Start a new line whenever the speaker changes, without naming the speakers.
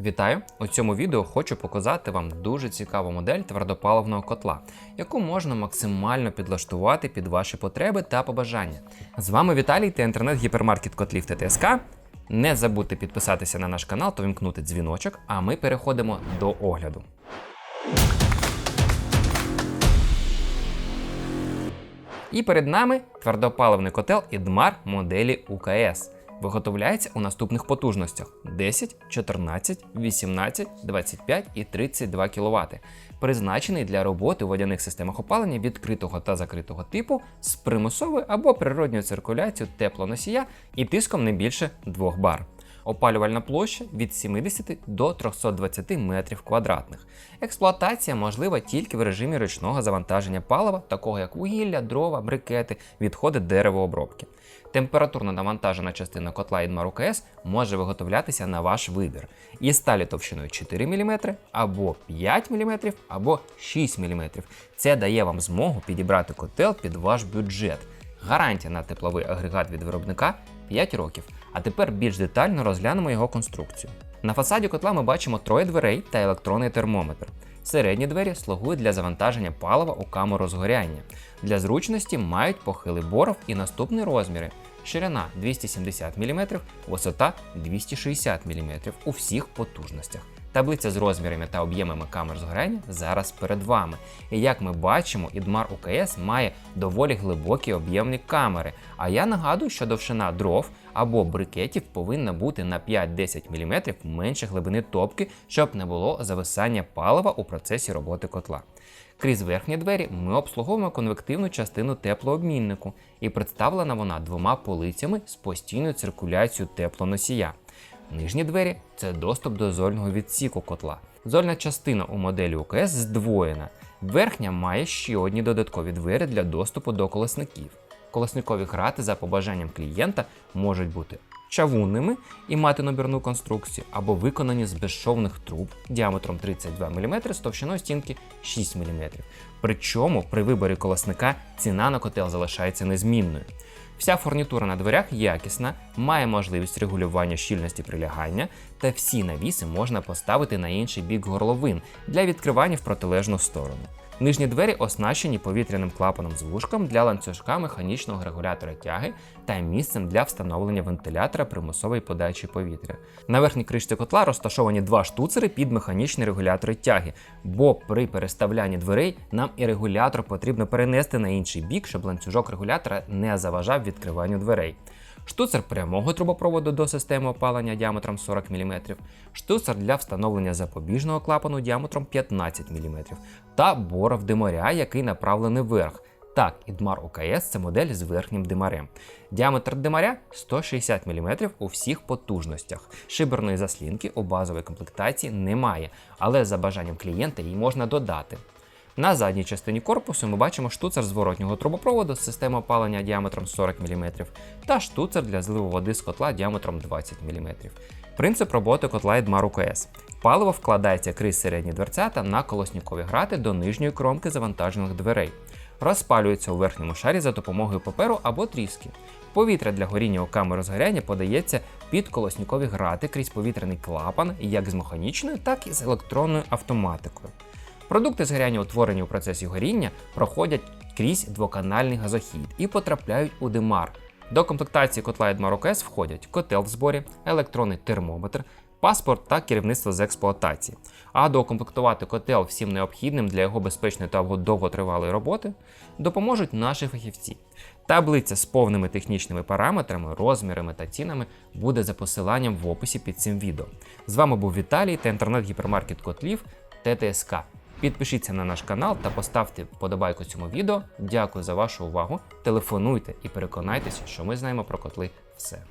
Вітаю! У цьому відео хочу показати вам дуже цікаву модель твердопаливного котла, яку можна максимально підлаштувати під ваші потреби та побажання. З вами Віталій та інтернет-гіпермаркет котлів ТТСК. Не забудьте підписатися на наш канал та вімкнути дзвіночок, а ми переходимо до огляду. І перед нами твердопаливний котел Ідмар моделі УКС. Виготовляється у наступних потужностях: 10, 14, 18, 25 і 32 кВт. Призначений для роботи у водяних системах опалення відкритого та закритого типу з примусовою або природньою циркуляцією теплоносія і тиском не більше 2 бар. Опалювальна площа від 70 до 320 метрів квадратних. Експлуатація можлива тільки в режимі ручного завантаження палива, такого як вугілля, дрова, брикети, відходи деревообробки. Температурно навантажена частина котла Інмар УКС може виготовлятися на ваш вибір із сталі товщиною 4 мм, або 5 мм, або 6 мм. Це дає вам змогу підібрати котел під ваш бюджет. Гарантія на тепловий агрегат від виробника 5 років. А тепер більш детально розглянемо його конструкцію. На фасаді котла ми бачимо троє дверей та електронний термометр. Середні двері слугують для завантаження палива у камеру згоряння. Для зручності мають похилий боров і наступні розміри: ширина 270 мм, висота 260 мм у всіх потужностях. Таблиця з розмірами та об'ємами камер згоряння зараз перед вами. І як ми бачимо, Ідмар УКС має доволі глибокі об'ємні камери. А я нагадую, що довжина дров або брикетів повинна бути на 5-10 мм менше глибини топки, щоб не було зависання палива у процесі роботи котла. Крізь верхні двері ми обслуговуємо конвективну частину теплообміннику, і представлена вона двома полицями з постійною циркуляцією теплоносія. Нижні двері це доступ до зольного відсіку котла. Зольна частина у моделі УКС здвоєна. Верхня має ще одні додаткові двері для доступу до колесників. Колесникові грати за побажанням клієнта можуть бути чавунними і мати набірну конструкцію, або виконані з безшовних труб діаметром 32 мм з товщиною стінки 6 мм. Причому при виборі колесника ціна на котел залишається незмінною. Вся фурнітура на дверях якісна, має можливість регулювання щільності прилягання, та всі навіси можна поставити на інший бік горловин для відкривання в протилежну сторону. Нижні двері оснащені повітряним клапаном з вушком для ланцюжка механічного регулятора тяги та місцем для встановлення вентилятора примусової подачі повітря. На верхній кришці котла розташовані два штуцери під механічні регулятори тяги, бо при переставлянні дверей нам і регулятор потрібно перенести на інший бік, щоб ланцюжок регулятора не заважав відкриванню дверей. Штуцер прямого трубопроводу до системи опалення діаметром 40 мм, штуцер для встановлення запобіжного клапану діаметром 15 мм та боров димаря, який направлений вверх. Так, Ідмар ОКС це модель з верхнім димарем. Діаметр димаря 160 мм у всіх потужностях. Шиберної заслінки у базовій комплектації немає, але за бажанням клієнта її можна додати. На задній частині корпусу ми бачимо штуцер зворотнього трубопроводу з системи опалення діаметром 40 мм та штуцер для зливу води з котла діаметром 20 мм. Принцип роботи котла Ідмар УКС. Паливо вкладається крізь середні дверцята на колоснікові грати до нижньої кромки завантажених дверей. Розпалюється у верхньому шарі за допомогою паперу або тріски. Повітря для горіння у камеру згоряння подається під колоснікові грати крізь повітряний клапан як з механічною, так і з електронною автоматикою. Продукти згоряння, утворені у процесі горіння, проходять крізь двоканальний газохід і потрапляють у димар. До комплектації котла Едмар ОКС входять котел в зборі, електронний термометр, паспорт та керівництво з експлуатації. А доукомплектувати котел всім необхідним для його безпечної та довготривалої роботи допоможуть наші фахівці. Таблиця з повними технічними параметрами, розмірами та цінами буде за посиланням в описі під цим відео. З вами був Віталій та інтернет-гіпермаркет котлів ТТСК. Підпишіться на наш канал та поставте вподобайку цьому відео. Дякую за вашу увагу. Телефонуйте і переконайтеся, що ми знаємо про котли все.